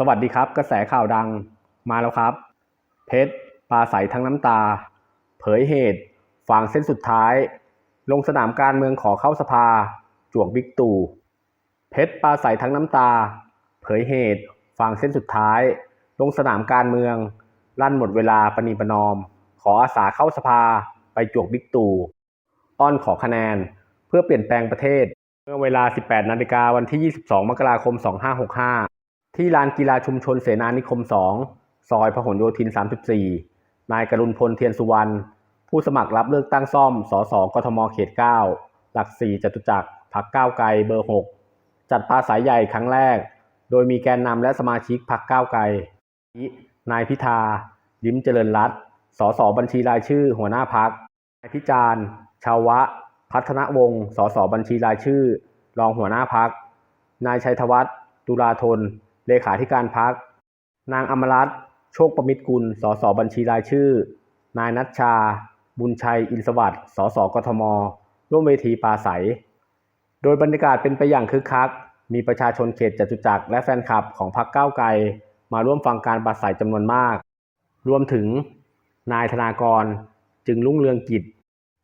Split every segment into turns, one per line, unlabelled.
สวัสดีครับ กระแสข่าวดังมาแล้วครับ เพชรปลาใสทั้งน้ำตา เผยเหตุฝางเส้นสุดท้าย ลงสนามการเมืองขอเข้าสภา จวกบิ๊กตู่ เพชรปลาใสทั้งน้ำตา เผยเหตุฝางเส้นสุดท้าย ลงสนามการเมือง ลั่นหมดเวลาปณีประนอม ขออาสาเข้าสภาไปจวกบิ๊กตู่อ้อนขอคะแนนเพื่อเปลี่ยนแปลงประเทศ เมื่อเวลา 18 นาฬิกาวันที่ 22 มกราคม 2565 ที่ลานกีฬาชุมชนเสนานิคม 2 ซอยพหลโยธิน 34 นายกรุณพลเทียนสุวรรณ ผู้สมัครรับเลือกตั้งซ่อม สส กทม เขต 9 หลัก 4 จตุจักร พักก้าวไกล เบอร์ 6 จัดปราศัยใหญ่ครั้งแรก โดยมีแกนนำและสมาชิกพักก้าวไกล นายพิธา ยิ้มเจริญรัตน์สส บัญชีรายชื่อ หัวหน้าพัก นายพิจารณ์ ชาวะ พัฒนวงศ์ สส บัญชีรายชื่อ รองหัวหน้าพัก นายชัยธวัฒน์ตุลาธน เลขาธิการพัก นางอมรัตน์โชคประมิตรกุล สสบัญชีรายชื่อ นายนัชชา บุญชัย อินสวัสดิ์สสกทม ร่วมเวทีปราศัย โดยบรรยากาศเป็นไปอย่างคึกคัก มีประชาชนเขตจตุจักรและแฟนคลับของพรรคก้าวไกล มาร่วมฟังการปราศัยจำนวนมาก รวมถึง นายธนากร จึงรุ่งเรืองกิจ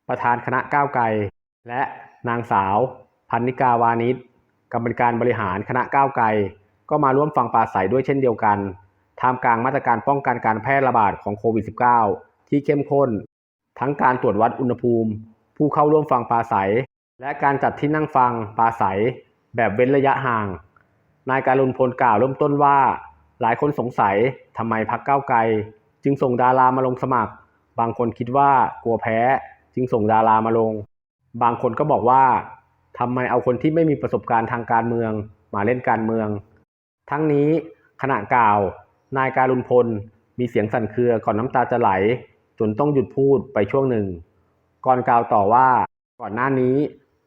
ประธานคณะก้าวไกล และนางสาว พันนิกาวานิชกรรมการบริหารคณะก้าวไกล ก็มาร่วมฟังปราศัยด้วยเช่นเดียวกันท่ามกลางมาตรการป้องกันการแพร่ระบาดของโควิด -19 ที่เข้มข้น ทั้งการตรวจวัดอุณหภูมิ ผู้เข้าร่วมฟังปราศัย และการจัดที่นั่งฟังปราศัย แบบเว้นระยะห่าง นายการุณพลกล่าวเริ่มต้นว่า หลายคนสงสัยทำไมพักเก้าไกล จึงส่งดารามาลงสมัคร บางคนคิดว่ากลัวแพ้ จึงส่งดารามาลง บางคนก็บอกว่าทำไมเอาคนที่ไม่มีประสบการณ์ทางการเมือง มาเล่นการเมือง ทั้งนี้ขณะกล่าว นายการุณพล มีเสียงสั่นเครือก่อนน้ำตาจะไหล จนต้องหยุดพูดไปช่วงหนึ่ง ก่อนกล่าวต่อว่าก่อนหน้านี้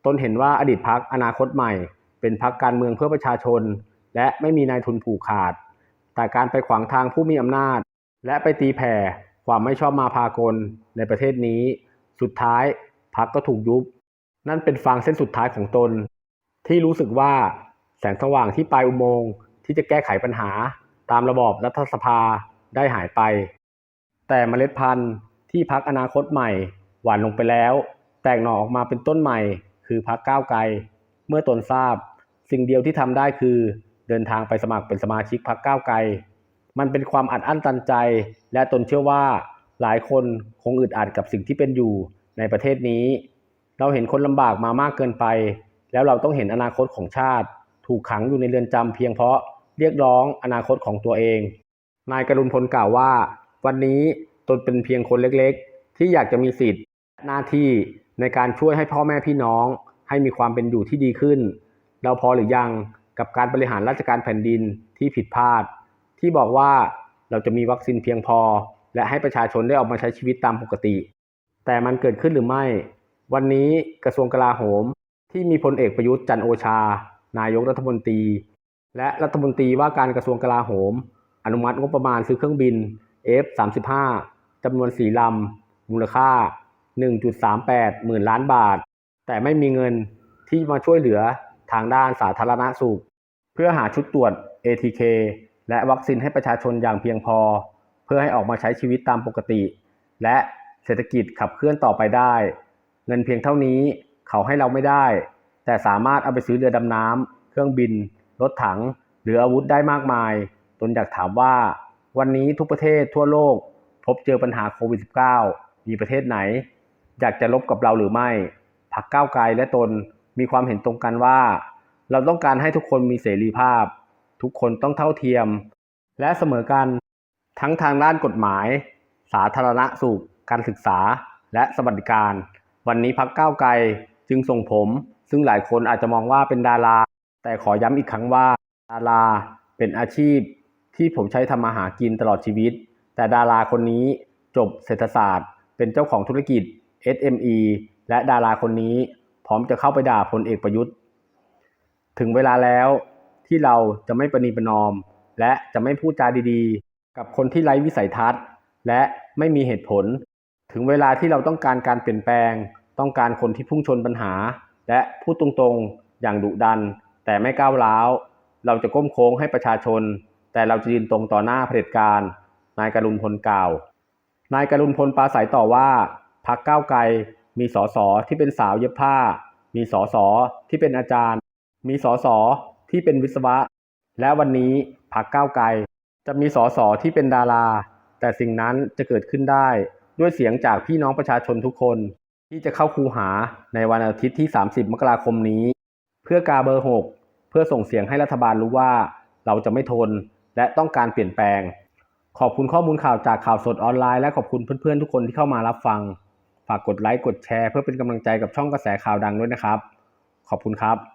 ตนเห็นว่าอดีตพักอนาคตใหม่ เป็นพักการเมืองเพื่อประชาชน และไม่มีนายทุนผูกขาด แต่การไปขวางทางผู้มีอำนาจ และไปตีแผ่ความไม่ชอบมาพากลในประเทศนี้ สุดท้ายพักก็ถูกยุบ นั่นเป็นฟางเส้นสุดท้ายของตน ที่รู้สึกว่าแสงสว่างที่ปลายอุโมงค์ ที่จะแก้ไขปัญหาตามระบอบรัฐสภาได้หายไป แต่เมล็ดพันธุ์ที่พักอนาคตใหม่หว่านลงไปแล้ว แตกหน่อออกมาเป็นต้นใหม่ คือพักก้าวไกล เมื่อตนทราบ สิ่งเดียวที่ทำได้คือ เดินทางไปสมัครเป็นสมาชิกพักก้าวไกล มันเป็นความอัดอั้นตันใจ และตนเชื่อว่า หลายคนคงอึดอัดกับสิ่งที่เป็นอยู่ในประเทศนี้ เราเห็นคนลำบากมามากเกินไป แล้วเราต้องเห็นอนาคตของชาติ ถูกขังอยู่ในเรือนจำเพียงเพราะ เรียกร้องอนาคตของตัวเอง นายกรุณพลกล่าวว่า วันนี้ตนเป็นเพียงคนเล็กๆ ที่อยากจะมีสิทธิ์ หน้าที่ในการช่วยให้พ่อแม่พี่น้อง ให้มีความเป็นอยู่ที่ดีขึ้น เราพอหรือยังกับการบริหารราชการแผ่นดินที่ผิดพลาด ที่บอกว่าเราจะมีวัคซีนเพียงพอ และให้ประชาชนได้ออกมาใช้ชีวิตตามปกติ แต่มันเกิดขึ้นหรือไม่ วันนี้กระทรวงกลาโหมที่มีพลเอกประยุทธ์จันโอชา นายกรัฐมนตรี และรัฐมนตรีว่าการกระทรวงกลาโหม อนุมัติงบประมาณซื้อเครื่องบิน F35 จำนวน4ลำมูลค่า 1.38 หมื่นล้านบาท แต่ไม่มีเงินที่มาช่วยเหลือทางด้านสาธารณสุข เพื่อหาชุดตรวจ ATK และวัคซีนให้ประชาชนอย่างเพียงพอ เพื่อให้ออกมาใช้ชีวิตตามปกติ และเศรษฐกิจขับเคลื่อนต่อไปได้ เงินเพียงเท่านี้เขาให้เราไม่ได้ แต่สามารถเอาไปซื้อเรือดำน้ำเครื่องบิน รถถัง หรืออาวุธได้มากมาย ตนอยากถามว่า วันนี้ทุกประเทศทั่วโลก พบเจอปัญหาโควิด -19 มีประเทศไหน อยากจะลบกับเราหรือไม่พักก้าวไกลและตนมีความเห็นตรงกันว่า เราต้องการให้ทุกคนมีเสรีภาพ ทุกคนต้องเท่าเทียม และเสมอกัน ทั้งทางด้านกฎหมาย สาธารณสุข การศึกษา และสวัสดิการ วันนี้พักก้าวไกลจึงส่งผม ซึ่งหลายคนอาจจะมองว่าเป็นดารา แต่ขอย้ำอีกครั้งว่า ดาราเป็นอาชีพที่ผมใช้ทำมาหากินตลอดชีวิต แต่ดาราคนนี้จบเศรษฐศาสตร์ เป็นเจ้าของธุรกิจ SME และดาราคนนี้พร้อมจะเข้าไปด่าพลเอกประยุทธ์ ถึงเวลาแล้วที่เราจะไม่ประนีประนอม และจะไม่พูดจาดีๆ กับคนที่ไร้วิสัยทัศน์ และไม่มีเหตุผล ถึงเวลาที่เราต้องการการเปลี่ยนแปลง ต้องการคนที่พุ่งชนปัญหา และพูดตรงๆ อย่างดุดัน แต่ไม่ก้าวร้าว เราจะก้มโค้งให้ประชาชน แต่เราจะยืนตรงต่อหน้าเผด็จการ นายกรุณพลกล่าว นายกรุณพลปราศัยต่อว่าพักก้าวไกลมีสสที่เป็นสาวเย็บผ้า มีสสที่เป็นอาจารย์ มีสสที่เป็นวิศวะ และวันนี้พักก้าวไกล จะมีสสที่เป็นดารา แต่สิ่งนั้นจะเกิดขึ้นได้ด้วยเสียงจากพี่น้องประชาชนทุกคน ที่จะเข้าคูหาในวันอาทิตย์ที่ 30 มกราคมนี้ เพื่อกาเบอร์ 6 เพื่อส่งเสียงให้รัฐบาลรู้ว่า เราจะไม่ทนและต้องการเปลี่ยนแปลง ขอบคุณข้อมูลข่าวจากข่าวสดออนไลน์และขอบคุณเพื่อนๆทุกคนที่เข้ามารับฟัง ฝากกดไลค์กดแชร์ เพื่อเป็นกำลังใจกับช่องกระแสข่าวดังด้วยนะครับ ขอบคุณครับ